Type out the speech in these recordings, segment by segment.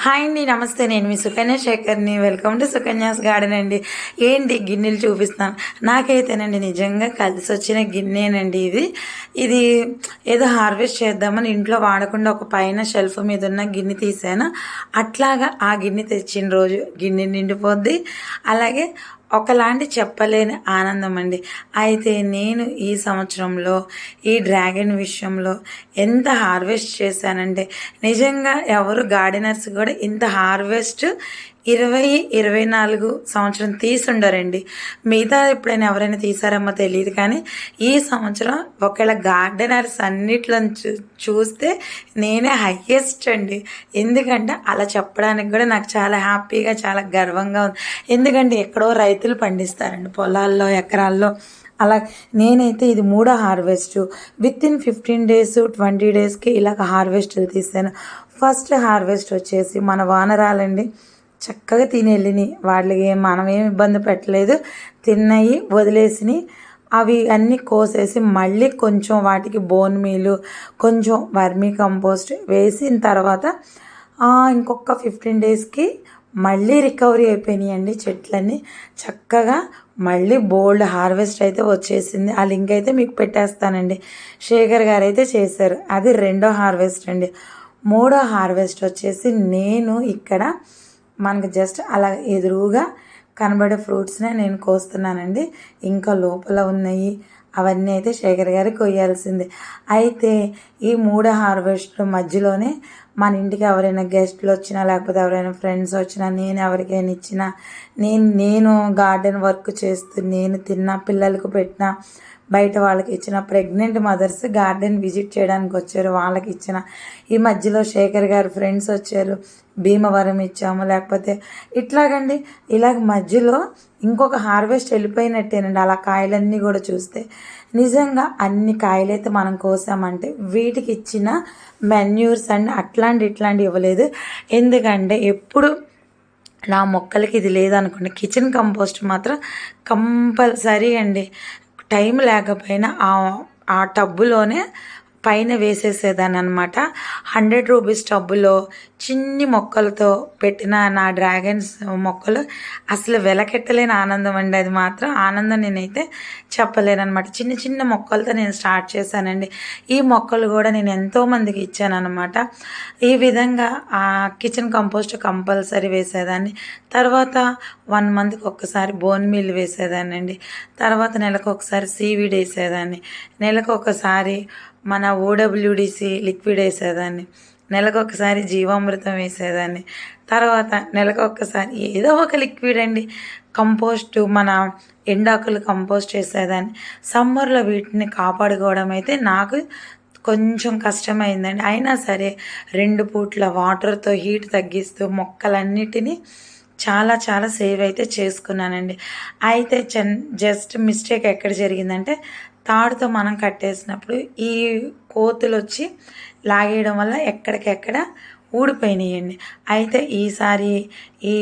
Hi అండి నమస్తే. నేను మీ సుకన్య శేఖర్ని. వెల్కమ్ టు సుకన్యాస్ గార్డెన్ అండి. ఏంటి గిన్నెలు చూపిస్తాను నాకైతేనండి నిజంగా కలిసి వచ్చిన గిన్నెనండి ఇది. ఇది ఏదో హార్వెస్ట్ చేద్దామని ఇంట్లో వాడకుండా ఒక పైన షెల్ఫ్ మీద ఉన్న గిన్నె తీసాను. అట్లాగా ఆ గిన్నె తెచ్చిన రోజు గిన్నె నిండిపోద్ది. అలాగే ఒకలాంటి చెప్పలేని ఆనందం అండి. అయితే నేను ఈ సంవత్సరంలో ఈ డ్రాగన్ విషయంలో ఎంత హార్వెస్ట్ చేశానంటే నిజంగా ఎవరు గార్డెనర్స్ కూడా ఇంత హార్వెస్ట్ ఇరవై ఇరవై నాలుగు సంవత్సరం తీసుండరండి. మిగతా ఎప్పుడైనా ఎవరైనా తీసారమ్మో తెలియదు కానీ ఈ సంవత్సరం ఒకవేళ గార్డెనర్స్ అన్నిట్లో చూ చూస్తే నేనే హయ్యెస్ట్ అండి. ఎందుకంటే అలా చెప్పడానికి కూడా నాకు చాలా హ్యాపీగా చాలా గర్వంగా ఉంది. ఎందుకంటే ఎక్కడో రైతులు పండిస్తారండి పొలాల్లో ఎకరాల్లో. అలా నేనైతే ఇది మూడో harvest with in fifteen days twenty డేస్కి ఇలాగ హార్వెస్ట్లు తీసాను. ఫస్ట్ హార్వెస్ట్ వచ్చేసి మన వానరాలండి. చక్కగా తిని వెళ్ళినాయి వాళ్ళకి ఏం మనం ఏం ఇబ్బంది పెట్టలేదు. తిన్నాయి వదిలేసినాయి అవి అన్నీ కోసేసి మళ్ళీ కొంచెం వాటికి బోన్ మీలు కొంచెం వర్మీ కంపోస్ట్ వేసిన తర్వాత ఇంకొక ఫిఫ్టీన్ డేస్కి మళ్ళీ రికవరీ అయిపోయినాయండి చెట్లన్నీ. చక్కగా మళ్ళీ బోల్డ్ హార్వెస్ట్ అయితే వచ్చేసింది. ఆ లింక్ అయితే మీకు పెట్టేస్తానండి. శేఖర్ గారు అయితే చేశారు. అది రెండో హార్వెస్ట్ అండి. మూడో హార్వెస్ట్ వచ్చేసి నేను ఇక్కడ మనకు జస్ట్ అలా ఎదురుగా కనబడే ఫ్రూట్స్నే నేను కోస్తున్నానండి. ఇంకా లోపల ఉన్నాయి అవన్నీ అయితే శేఖర్ గారికి కొయ్యాల్సిందే. అయితే ఈ మూడో హార్వెస్ట్ మధ్యలోనే మన ఇంటికి ఎవరైనా గెస్ట్లు వచ్చినా లేకపోతే ఎవరైనా ఫ్రెండ్స్ వచ్చినా నేను ఎవరికైనా ఇచ్చినా నేను నేను గార్డెన్ వర్క్ చేస్తూ నేను తిన్నా పిల్లలకు పెట్టిన బయట వాళ్ళకి ఇచ్చిన ప్రెగ్నెంట్ మదర్స్ గార్డెన్ విజిట్ చేయడానికి వచ్చారు వాళ్ళకి ఇచ్చిన. ఈ మధ్యలో శేఖర్ గారు ఫ్రెండ్స్ వచ్చారు భీమవరం ఇచ్చాము లేకపోతే ఇట్లాగండి ఇలాగ మధ్యలో ఇంకొక హార్వెస్ట్ వెళ్ళిపోయినట్టేనండి అలా కాయలన్నీ కూడా చూస్తే. నిజంగా అన్ని కాయలైతే మనం కోసామంటే వీటికి ఇచ్చిన మెన్యూర్స్ అండ్ అట్లా అలాంటి ఇట్లాంటి ఇవ్వలేదు. ఎందుకంటే ఎప్పుడు నా మొక్కలకి ఇది లేదనుకోండి కిచెన్ కంపోస్ట్ మాత్రం కంపల్సరీ అండి. టైం లేకపోయినా ఆ ఆ టబ్బులోనే పైన వేసేసేదాన్ని అనమాట హండ్రెడ్ రూపీస్ టబ్బులో చిన్ని మొక్కలతో పెట్టిన నా డ్రాగన్స్ మొక్కలు అసలు వెలకెట్టలేని ఆనందం అండి. అది మాత్రం ఆనందం నేనైతే చెప్పలేనమాట చిన్న చిన్న మొక్కలతో నేను స్టార్ట్ చేశానండి. ఈ మొక్కలు కూడా నేను ఎంతోమందికి ఇచ్చానమాట ఈ విధంగా ఆ కిచెన్ కంపోస్ట్ కంపల్సరీ వేసేదాన్ని. తర్వాత వన్ మంత్కి ఒక్కసారి బోన్ మీల్ వేసేదాన్ని అండి తర్వాత నెలకు ఒకసారి సీవీడ్ వేసేదాన్ని. నెలకు ఒకసారి మన ఓడబ్ల్యూడిసి లిక్విడ్ వేసేదాన్ని. నెలకు ఒకసారి జీవామృతం వేసేదాన్ని. తర్వాత నెలకు ఒక్కసారి ఏదో ఒక లిక్విడ్ అండి. కంపోస్ట్ మన ఎండాకులు కంపోస్ట్ చేసేదాన్ని. సమ్మర్లో వీటిని కాపాడుకోవడం అయితే నాకు కొంచెం కష్టమైందండి. అయినా సరే రెండు పూట్ల వాటర్తో హీట్ తగ్గిస్తూ మొక్కలన్నిటినీ చాలా చాలా సేవ్ అయితే చేసుకున్నానండి. అయితే చెన్ జస్ట్ మిస్టేక్ ఎక్కడ జరిగిందంటే తాడుతో మనం కట్టేసినప్పుడు ఈ కోతులు వచ్చి లాగేయడం వల్ల ఎక్కడికెక్కడ ఊడిపోయినాయండి. అయితే ఈసారి ఈ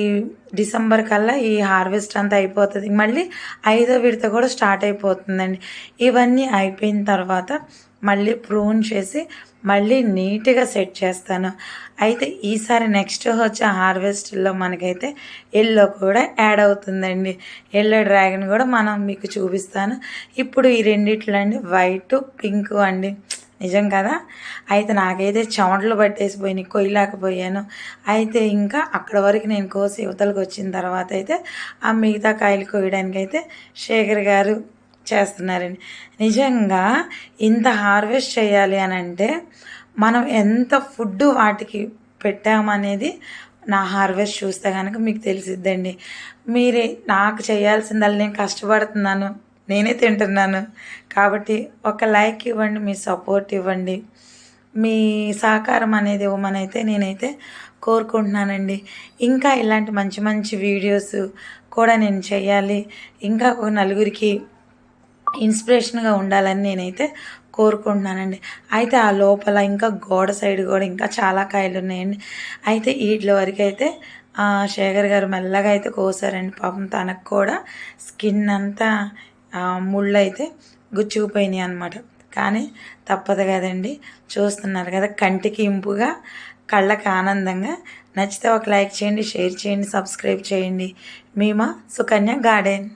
డిసెంబర్ కల్లా ఈ హార్వెస్ట్ అంతా అయిపోతుంది. మళ్ళీ ఐదో విడత కూడా స్టార్ట్ అయిపోతుందండి. ఇవన్నీ అయిపోయిన తర్వాత మళ్ళీ ప్రూన్ చేసి మళ్ళీ నీట్గా సెట్ చేస్తాను. అయితే ఈసారి నెక్స్ట్ వచ్చే హార్వెస్ట్లో మనకైతే ఎల్లో కూడా యాడ్ అవుతుందండి. ఎల్లో డ్రాగన్ కూడా మనం మీకు చూపిస్తాను. ఇప్పుడు ఈ రెండిట్లో అండి వైట్ పింక్ అండి. నిజం కదా? అయితే నాకైతే చెమటలు పట్టేసిపోయినాయి కొయ్యలేకపోయాను. అయితే ఇంకా అక్కడ వరకు నేను కోసి యువతలకు వచ్చిన తర్వాత అయితే ఆ మిగతా కాయలు కొయ్యడానికి అయితే శేఖర్ గారు చేస్తున్నారండి నిజంగా ఇంత హార్వెస్ట్ చేయాలి అని అంటే మనం ఎంత ఫుడ్ వాటికి పెట్టామనేది నా హార్వెస్ట్ చూస్తే కనుక మీకు తెలిసిద్దండి. మీరే నాకు చేయాల్సిందల్లా నేను కష్టపడుతున్నాను నేనే తింటున్నాను. కాబట్టి ఒక లైక్ ఇవ్వండి మీ సపోర్ట్ ఇవ్వండి. మీ సహకారం అనేది ఇవ్వమనైతే నేనైతే కోరుకుంటున్నానండి. ఇంకా ఇలాంటి మంచి మంచి వీడియోస్ కూడా నేను చేయాలి. ఇంకా ఒక నలుగురికి ఇన్స్పిరేషన్గా ఉండాలని నేనైతే కోరుకుంటున్నానండి. అయితే ఆ లోపల ఇంకా గోడ సైడ్ కూడా ఇంకా చాలా కాయలు ఉన్నాయండి. అయితే వీటి వరకు అయితే శేఖర్ గారు మెల్లగా అయితే కోసారండి. పాపం తనకు కూడా స్కిన్ అంతా ముళ్ళు అయితే గుచ్చుకుపోయినాయి అనమాట కానీ తప్పదు కదండి. చూస్తున్నారు కదా కంటికి ఇంపుగా కళ్ళకి ఆనందంగా. నచ్చితే ఒక లైక్ చేయండి షేర్ చేయండి సబ్స్క్రైబ్ చేయండి. మీమా సుకన్య గార్డెన్.